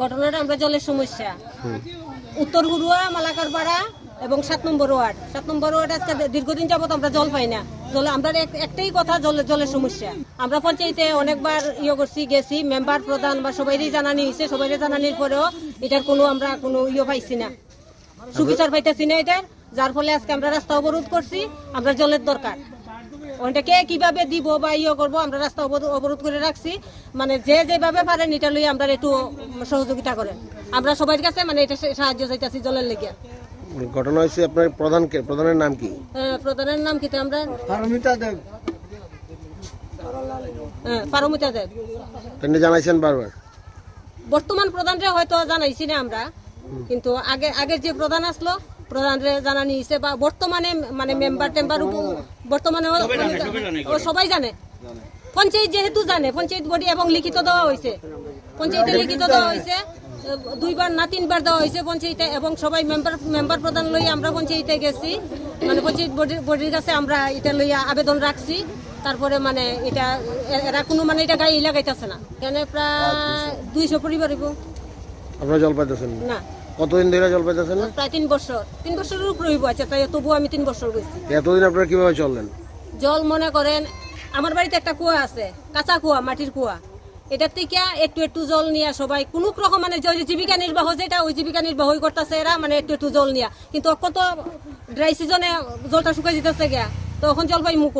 ঘটনাটা আমরা জলের সমস্যা। উত্তর গুরুয়া মালাকার পাড়া এবং সাত নম্বর ওয়ার্ড। সাত নম্বর ওয়ার্ড আজকে দীর্ঘদিন যাবত আমরা জল পাই না। জল আমরা এক- একটাই কথা জলের জলের সমস্যা। আমরা পঞ্চায়েতে অনেকবার ইয়ে করছি গেছি মেম্বার প্রধান বা সবাইরই জানানি হয়েছে সবাইরে জানানির পরেও এটার কোনো আমরা কোনো ইয়ে পাইছি না। সুবিচার পাইতেছি না এটার। যার ফলে আজকে আমরা রাস্তা অবরোধ করছি। আমরা জলের দরকার। ওটাকে কীভাবে দিব বা ইয়ে করব আমরা রাস্তা অবরোধ অবরোধ করে রাখছি। মানে যে যেভাবে পারেন এটা লই আমরা একটু সহযোগিতা করেন। আমরা সবার কাছে মানে এটা সাহায্য চাইতেছি জলের লেগে ঘটনা হয়েছে আপনার প্রধানকে প্রধানের নাম কি? হ্যাঁ, প্রধানের নাম কি আমরা? পারমিতা দেব। হ্যাঁ, পারমিতা দেব। তিনি জানাইছেন বারবার? বর্তমান প্রধানরে হয়তো জানাইছি না আমরা। কিন্তু আগে আগে যে প্রধান আসলো প্রধানরে জানানি হয়েছে বা বর্তমানে মানে মেম্বার টেম্বার বর্তমানে সবাই জানে। পঞ্চায়েত যেহেতু জানে পঞ্চায়েত বডি এবং লিখিত দেওয়া হয়েছে। পঞ্চায়েতে লিখিত দেওয়া হয়েছে দুইবার না তিনবার দেওয়া হয়েছে পঞ্চায়েতে এবং সবাই মেম্বার মেম্বার প্রধান লই আমরা পঞ্চায়েতে গেছি। মানে পঞ্চায়েত বডির কাছে আমরা এটা লইয়া আবেদন রাখছি। তারপরে মানে এটা এরা কোনো মানে এটা গায়ে লাগাইতেছে না। এখানে প্রায় দুইশো পরিবার হইব। আপনারা জল পাইতেছেন না? কতদিন ধরে জল পাইতেছেন প্রায় তিন বছর। তিন বছরের উপরে হইব আছে তাই তবু আমি তিন বছর গেছি। এতদিন আপনারা কীভাবে চললেন? জল মনে করেন আমার বাড়িতে একটা কুয়া আছে কাঁচা কুয়া মাটির কুয়া। এটার থেকে একটু একটু জল নিয়ে সবাই কোনো রকম মানে যে জীবিকা নির্বাহ যেটা ওই জীবিকা নির্বাহ করতেছে এরা মানে একটু একটু জল নিয়া। কিন্তু কত ড্রাই সিজনে জলটা শুকাই দিতেছে গিয়া তখন জল পাই মুখ